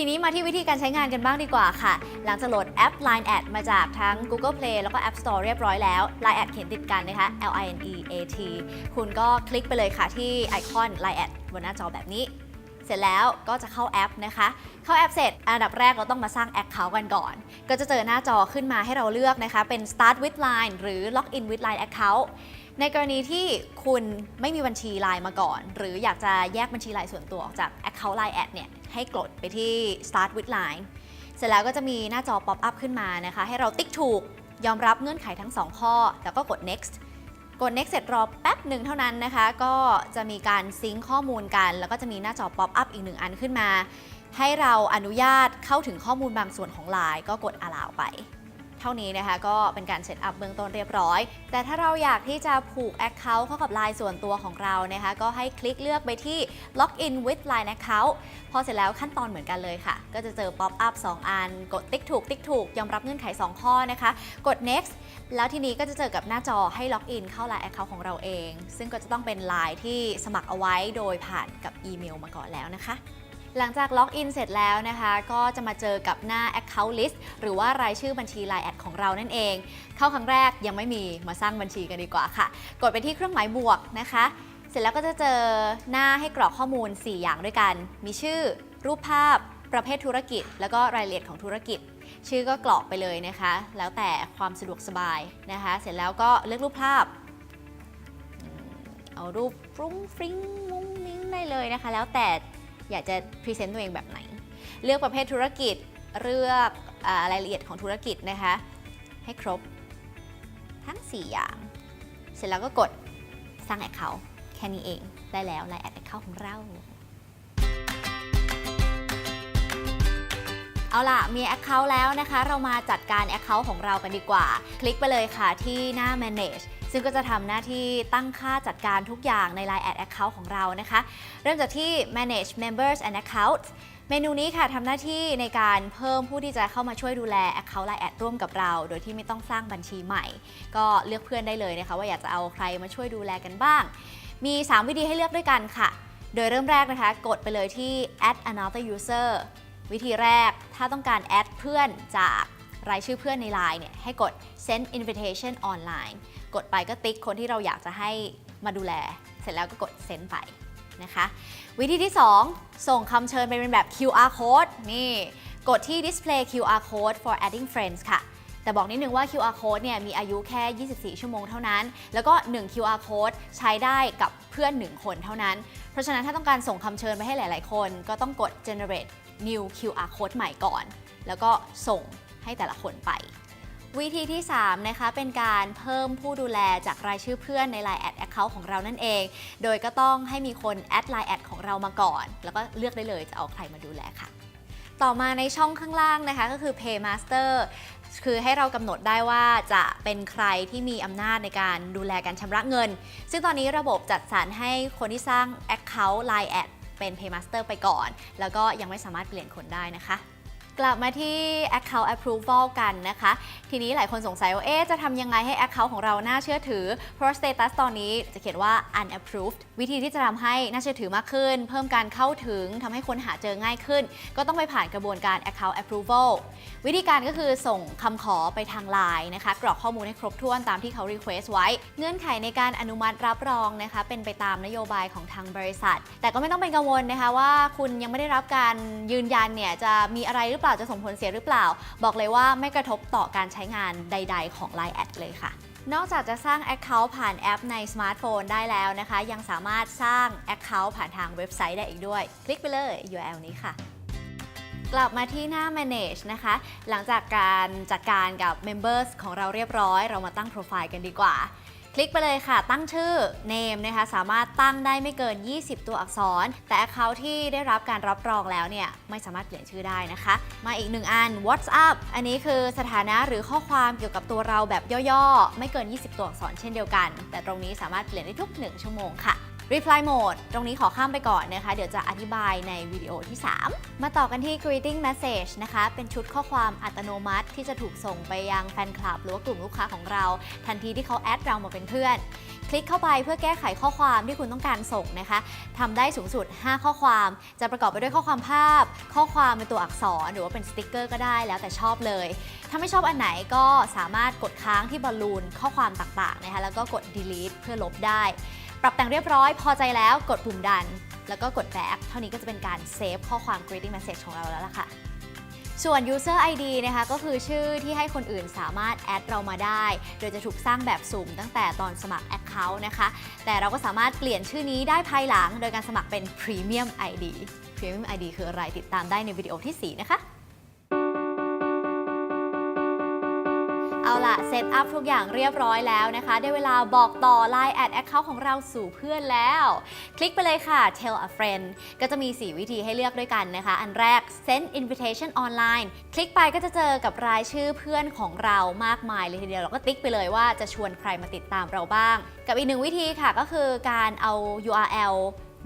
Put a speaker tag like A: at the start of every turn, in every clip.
A: ทีนี้มาที่วิธีการใช้งานกันบ้างดีกว่าค่ะ หลังจากโหลดแอป Line Ad มาจากทั้ง Google Play แล้วก็ App Store เรียบร้อยแล้ว Line Ad เขียนติดกันนะคะ L I N E A T คุณก็คลิกไปเลยค่ะที่ไอคอน Line Ad บนหน้าจอแบบนี้ เสร็จแล้วก็จะเข้าแอปนะคะ เข้าแอปเสร็จ อันดับแรกเราต้องมาสร้าง Account กันก่อน ก็จะเจอหน้าจอขึ้นมาให้เราเลือกนะคะ เป็น Start with Line หรือ Login with Line Account ในกรณีที่คุณไม่มีบัญชี Line มาก่อน หรืออยากจะแยกบัญชี Line ส่วนตัวออกจาก Account Line Ad เนี่ยให้กดไปที่ Start with Line เสร็จแล้วก็จะมีหน้าจอ pop up ขึ้นมานะคะ ให้เราติ๊กถูกยอมรับเงื่อนไขทั้ง 2 ข้อ แล้วก็กด next กด next เสร็จรอแป๊บหนึ่งเท่านั้นนะคะ ก็จะมีการซิงค์ข้อมูลกัน แล้วก็จะมีหน้าจอ pop up อีกหนึ่งอันขึ้นมา ให้เราอนุญาตเข้าถึงข้อมูลบางส่วนของ Line ก็กด allow ไป เท่านี้นะคะก็เป็นการเซตอัพเบื้องต้นเรียบร้อย แต่ถ้าเราอยากที่จะผูก Account เข้ากับ Line ส่วนตัวของเรานะคะก็ให้คลิกเลือกไปที่ Login with Line Account พอเสร็จแล้วขั้นตอนเหมือนกันเลยค่ะ ก็จะเจอ Pop up 2อัน กดติ๊กถูกติ๊กถูกยอมรับเงื่อนไข 2 ข้อนะคะ กด next แล้วทีนี้ก็จะเจอกับหน้าจอให้ล็อกอินเข้า Line Account ของเราเอง ซึ่งก็จะต้องเป็น Line ที่สมัครเอาไว้โดยผ่านกับอีเมลมาก่อนแล้วนะคะ หลังจากล็อกอินเสร็จแล้วนะคะ ก็จะมาเจอกับหน้า Account List หรือว่ารายชื่อบัญชี Line แอดของเรานั่นเอง เข้าครั้งแรกยังไม่มีมาสร้างบัญชีกันดีกว่าค่ะ กดไปที่เครื่องหมายบวกนะคะ เสร็จแล้วก็จะเจอหน้าให้กรอกข้อมูล 4 อย่างด้วยกัน มีชื่อ รูปภาพ ประเภทธุรกิจ แล้วก็รายละเอียดของธุรกิจ ชื่อก็กรอกไปเลยนะคะ แล้วแต่ความสะดวกสบายนะคะ เสร็จแล้วก็เลือกรูปภาพเอารูปฟรุ้งฟริ้งมุ้งมิ้งได้เลยนะคะ แล้วแต่ อยากจะพรีเซนต์ตัวเองแบบไหน เลือกประเภทธุรกิจเลือกอารายละเอียดของธุรกิจนะคะ ให้ครบทั้ง 4 อย่าง เสร็จแล้วก็กดสร้าง Account แค่นี้เองได้แล้ว Line แอด Account ของเราเอาล่ะ มี Account แล้วนะคะ เรามาจัดการ Account ของเรากันดีกว่า คลิกไปเลยค่ะที่หน้า Manage ซึ่งก็จะทำหน้าที่ตั้งค่าจัดการทุกอย่างใน Line Ad Account ของเรานะคะ เริ่มจากที่ Manage Members and Accounts เมนูนี้ค่ะทำหน้าที่ในการเพิ่มผู้ที่จะเข้ามาช่วยดูแล Account Line Ad ร่วมกับเรา โดยที่ไม่ต้องสร้างบัญชีใหม่ ก็เลือกเพื่อนได้เลยนะคะ ว่าอยากจะเอาใครมาช่วยดูแลกันบ้าง มี 3 วิธีให้เลือกด้วยกันค่ะ โดยเริ่มแรกนะคะ กดไปเลยที่ add another user วิธีแรกถ้าต้องการแอดเพื่อนจาก รายชื่อเพื่อนใน Line เนี่ยให้กด send invitation online กดไปก็ติ๊กคนที่เราอยากจะให้มาดูแล เสร็จแล้วก็กด send ไปนะคะ วิธีที่ 2 ส่งคำเชิญไปเป็นแบบ QR code นี่กดที่ display QR code for adding friends ค่ะ แต่บอกนิดนึงว่า QR code เนี่ยมีอายุแค่ 24 ชั่วโมงเท่านั้น แล้วก็ 1 QR code ใช้ได้กับเพื่อน 1 คนเท่านั้น เพราะฉะนั้นถ้าต้องการส่งคำเชิญไปให้หลาย ๆ คน ก็ต้องกด generate new QR code ใหม่ก่อน แล้วก็ส่ง ให้แต่ละคนไป วิธีที่ 3 นะคะ เป็นการเพิ่มผู้ดูแลจากรายชื่อเพื่อนใน Line Ad Account ของเรานั่นเอง โดยก็ต้องให้มีคนแอด Line Ad ของเรามาก่อน แล้วก็เลือกได้เลยจะเอาใครมาดูแลค่ะ ต่อมาในช่องข้างล่างนะคะก็คือ Paymaster คือให้เรากำหนดได้ว่าจะเป็นใครที่มีอำนาจในการดูแลการชำระเงิน ซึ่งตอนนี้ระบบจัดสรรให้คนที่สร้าง Account Line Ad เป็น Paymaster ไปก่อน แล้วก็ยังไม่สามารถเปลี่ยนคนได้นะคะ กลับมาที่ Account Approval กันนะคะ ทีนี้หลายคนสงสัยว่าเอ๊จะทำยังไงให้ Account ของเราน่าเชื่อถือ เพราะ Status ตอนนี้จะเขียนว่า unapproved วิธีที่จะทำให้น่าเชื่อถือมากขึ้น เพิ่มการเข้าถึงทำให้คนหาเจอง่ายขึ้น ก็ต้องไปผ่านกระบวนการ Account Approval วิธีการก็คือส่งคำขอไปทาง Line นะคะ กรอกข้อมูลให้ครบถ้วนตามที่เขา request ไว้ เงื่อนไขในการอนุมัติรับรองนะคะ เป็นไปตามนโยบายของทางบริษัท แต่ก็ไม่ต้องเป็นกังวลนะคะว่าคุณยังไม่ได้รับการยืนยันเนี่ยจะมีอะไรหรือเปล่าล่าจะส่งผลเสียหรือเปล่า บอกเลยว่าไม่กระทบต่อการใช้งานใด ๆ ของ Line แอดเลยค่ะนอกจากจะสร้าง Account ผ่านแอปในสมาร์ทโฟนได้แล้วนะคะ ยังสามารถสร้าง Account ผ่านทางเว็บไซต์ได้อีกด้วย คลิกไปเลย URL นี้ค่ะ กลับมาที่หน้า manage นะคะ หลังจากการจัดการกับ members ของเราเรียบร้อย เรามาตั้งโปรไฟล์กันดีกว่า ลิกไปเลยค่ะ ตั้งชื่อ name นะคะสามารถตั้งได้ไม่เกิน 20 ตัวอักษร แต่ account ที่ได้รับการรับรองแล้วเนี่ยไม่สามารถเปลี่ยนชื่อได้นะคะ มาอีกหนึ่งอัน WhatsApp อันนี้คือสถานะหรือข้อความเกี่ยวกับตัวเราแบบย่อๆ ไม่เกิน 20 ตัวอักษรเช่นเดียวกัน แต่ตรงนี้สามารถเปลี่ยนได้ทุก 1 ชั่วโมงค่ะ Reply Mode ตรงนี้ขอข้ามไปก่อนนะคะ เดี๋ยวจะอธิบายในวิดีโอที่ 3 มาต่อกันที่ Greeting Message นะคะ เป็นชุดข้อความอัตโนมัติที่จะถูกส่งไปยังแฟนคลับหรือว่ากลุ่มลูกค้าของเรา ทันทีที่เขาแอดเรามาเป็นเพื่อน คลิกเข้าไปเพื่อแก้ไขข้อความที่คุณต้องการส่งนะคะทำได้สูงสุด 5 ข้อความ จะประกอบไปด้วยข้อความภาพ ข้อความเป็นตัวอักษรหรือว่าเป็นสติกเกอร์ก็ได้แล้วแต่ชอบเลย ถ้าไม่ชอบอันไหนก็สามารถกดค้างที่บอลลูนข้อความต่างๆนะคะแล้วก็กด delete เพื่อลบได้ ปรับแต่งเรียบร้อยพอใจแล้วกดปุ่มดัน แล้วก็กด back เท่านี้ก็จะเป็นการเซฟข้อความ greeting message ของเราแล้วล่ะค่ะ ส่วน user ID นะคะก็คือชื่อที่ให้คนอื่นสามารถแอดเรามาได้ โดยจะถูกสร้างแบบสุ่มตั้งแต่ตอนสมัคร Account นะคะ แต่เราก็สามารถเปลี่ยนชื่อนี้ได้ภายหลัง โดยการสมัครเป็น Premium ID Premium ID คืออะไรติดตามได้ในวิดีโอที่ 4 นะคะ เอาล่ะ เซตอัพทุกอย่างเรียบร้อยแล้วนะคะ ได้เวลาบอกต่อ Line แอด Account ของเราสู่เพื่อนแล้ว คลิกไปเลยค่ะ Tell a friend ก็จะมี 4 วิธีให้เลือกด้วยกันนะคะ อันแรก Send invitation online คลิกไปก็จะเจอกับรายชื่อเพื่อนของเรามากมายเลยทีเดียวเราก็ติ๊กไปเลยว่าจะชวนใครมาติดตามเราบ้าง กับอีกหนึ่งวิธีค่ะก็คือการเอา URL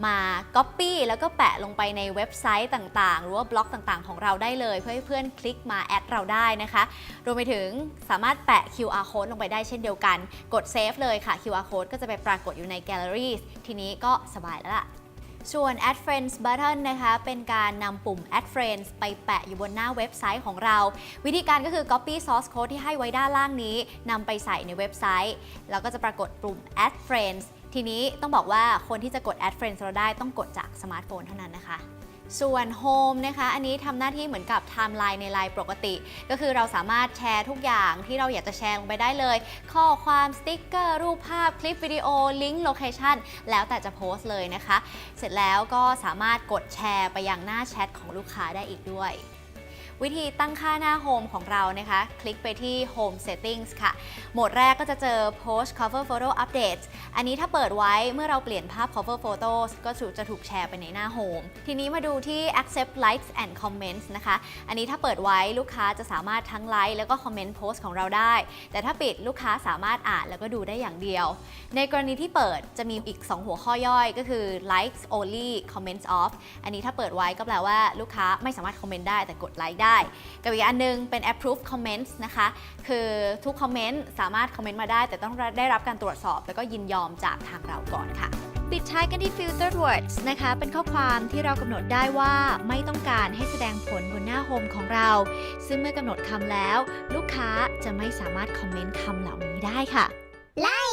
A: มา Copy แล้วก็แปะลงไปในเว็บไซต์ต่างๆ หรือว่าบล็อกต่างๆ ของเราได้เลย เพื่อให้เพื่อนคลิกมาแอดเราได้นะคะ รวมไปถึงสามารถแปะ QR code ลงไปได้เช่นเดียวกัน กด Save เลยค่ะ QR code ก็จะไปปรากฏอยู่ใน Galleries ทีนี้ก็สบายแล้วล่ะส่วน Add Friends Button นะคะ เป็นการนำปุ่ม Add Friends ไปแปะอยู่บนหน้าเว็บไซต์ของเรา วิธีการก็คือ Copy Source Code ที่ให้ไว้ด้านล่างนี้นำไปใส่ในเว็บไซต์ แล้วก็จะปรากฏปุ่ม Add Friends ทีนี้ต้องบอกว่าคนที่จะกด Add Friends เราได้ต้องกดจากสมาร์ทโฟนเท่านั้นนะคะ ส่วน Home นะคะ อันนี้ทำหน้าที่เหมือนกับ Timeline ในไลน์ปกติ ก็คือเราสามารถแชร์ทุกอย่างที่เราอยากจะแชร์ลงไปได้เลย ข้อความสติ๊กเกอร์ รูปภาพ คลิปวิดีโอ ลิงก์ โลเคชันแล้วแต่จะโพสต์เลยนะคะ เสร็จแล้วก็สามารถกดแชร์ไปยังหน้าแชทของลูกค้าได้อีกด้วย วิธีตั้งค่าหน้า Home ของเรานะคะ คลิกไปที่ Home Settings ค่ะ โหมดแรกก็จะเจอ Post Cover Photo Updates อันนี้ถ้าเปิดไว้เมื่อเราเปลี่ยนภาพ Cover Photos ก็จะถูกแชร์ไปในหน้า Home ทีนี้มาดูที่ Accept Likes and Comments นะคะ อันนี้ถ้าเปิดไว้ลูกค้าจะสามารถทั้งไลค์แล้วก็คอมเมนต์โพสต์ของเราได้ แต่ถ้าปิดลูกค้าสามารถอ่านแล้วก็ดูได้อย่างเดียว ในกรณีที่เปิดจะมีอีก 2 หัวข้อย่อยก็คือ likes only comments off อันนี้ถ้าเปิดไว้ก็แปลว่าลูกค้าไม่สามารถคอมเมนต์ได้แต่กดไลค์ได้ กับอีกอันหนึงเป็น approve comments นะคะ คือทุกคอมเมนต์สามารถคอมเมนต์มาได้ แต่ต้องได้รับการตรวจสอบ แล้วก็ยินยอมจากทางเราก่อนค่ะ ปิดท้ายกันที่ filtered words นะคะ เป็นข้อความที่เรากำหนดได้ว่าไม่ต้องการให้แสดงผลบนหน้าโฮมของเรา ซึ่งเมื่อกำหนดคำแล้ว ลูกค้าจะไม่สามารถคอมเมนต์คำเหล่านี้ได้ค่ะ
B: Like